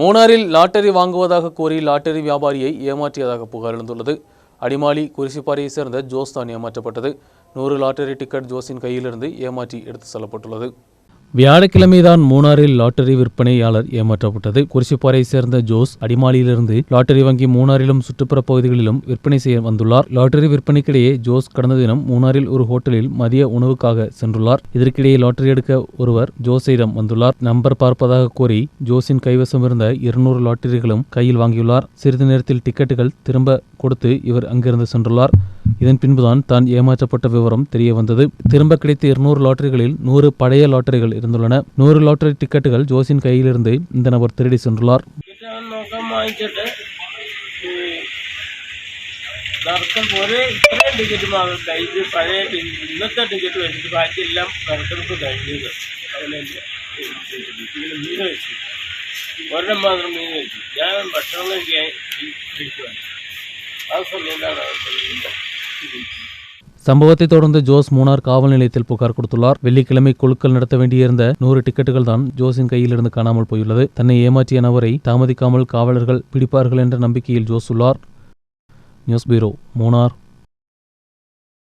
மூணாரில் lottery வாங்குவதாக கூறி lottery வியாபாரியை ஏமாற்றியதாக புகார் எழுந்துள்ளது. அடிமாலி குறிசிப்பாறையைச் சேர்ந்த ஜோஸ் தான் ஏமாற்றப்பட்டது. நூறு லாட்டரி டிக்கெட் ஜோஸின் கையிலிருந்து ஏமாற்றி எடுத்து செல்லப்பட்டுள்ளது. வியாழக்கிழமைதான் மூணாறில் லாட்டரி விற்பனையாளர் ஏமாற்றப்பட்டது. குறிச்சிப்பாறையை சேர்ந்த ஜோஸ் அடிமாலியிலிருந்து லாட்டரி வங்கி மூணாறிலும் சுற்றுப்புற பகுதிகளிலும் விற்பனை செய்ய வந்துள்ளார். லாட்டரி விற்பனைக்கிடையே ஜோஸ் கடந்த தினம் மூணாறில் ஒரு ஹோட்டலில் மதிய உணவுக்காக சென்றுள்ளார். இதற்கிடையே லாட்டரி எடுக்க ஒருவர் ஜோஸிடம் வந்துள்ளார். நம்பர் பார்ப்பதாக கூறி ஜோஸின் கைவசம் இருந்த இருநூறு லாட்டரிகளும் கையில் வாங்கியுள்ளார். சிறிது நேரத்தில் டிக்கெட்டுகள் திரும்ப கொடுத்து இவர் அங்கிருந்து சென்றுள்ளார். இதன் பின்புதான் தான் ஏமாற்றப்பட்ட விவரம் தெரிய வந்தது திரும்ப கிடைத்த இருநூறு லாட்டரிகளில் நூறு பழைய லாட்டரிகள் இருந்துள்ளன நூறு லாட்டரி டிக்கெட்டுகள் ஜோஸின் கையிலிருந்து இந்த நபர் திருடி சென்றுள்ளார் ടിക്കറ്റ് ഞാൻ നോക്കാൻ വാങ്ങിച്ചിട്ട് ഈ നറുക്കൽ ഒരേ ഇത്രയും ടിക്കറ്റ് വാങ്ങണ്ട ഇത് പഴയ ടി- ഇന്നത്തെ ടിക്കറ്റ് വെച്ചിട്ട് ബാക്കിയെല്ലാം നറുക്കെടുപ്പ് കഴിഞ്ഞത് അതിലെന്നെ ഇങ്ങനെ മീൻ വെച്ചു ഒരെണ്ണം മാത്രം മീൻ വെച്ചു ഞാൻ ഭക്ഷണം കഴിക്കാൻ ഇരിക്കുവാണ് ആ സമയത്താണ് ഇതിൻ്റെ ഇത്. சம்பவத்தை தொடர்ந்து ஜோஸ் மூணார் காவல் நிலையத்தில் புகார் கொடுத்துள்ளார். வெள்ளிக்கிழமை குழுக்கள் நடத்த வேண்டியிருந்த நூறு டிக்கெட்டுகள் தான் ஜோஸின் கையிலிருந்து காணாமல் போயுள்ளது. தன்னை ஏமாற்றிய நபரை தாமதிக்காமல் காவலர்கள் பிடிப்பார்கள் என்ற நம்பிக்கையில் ஜோஸ் உள்ளார். News bureau Munnar.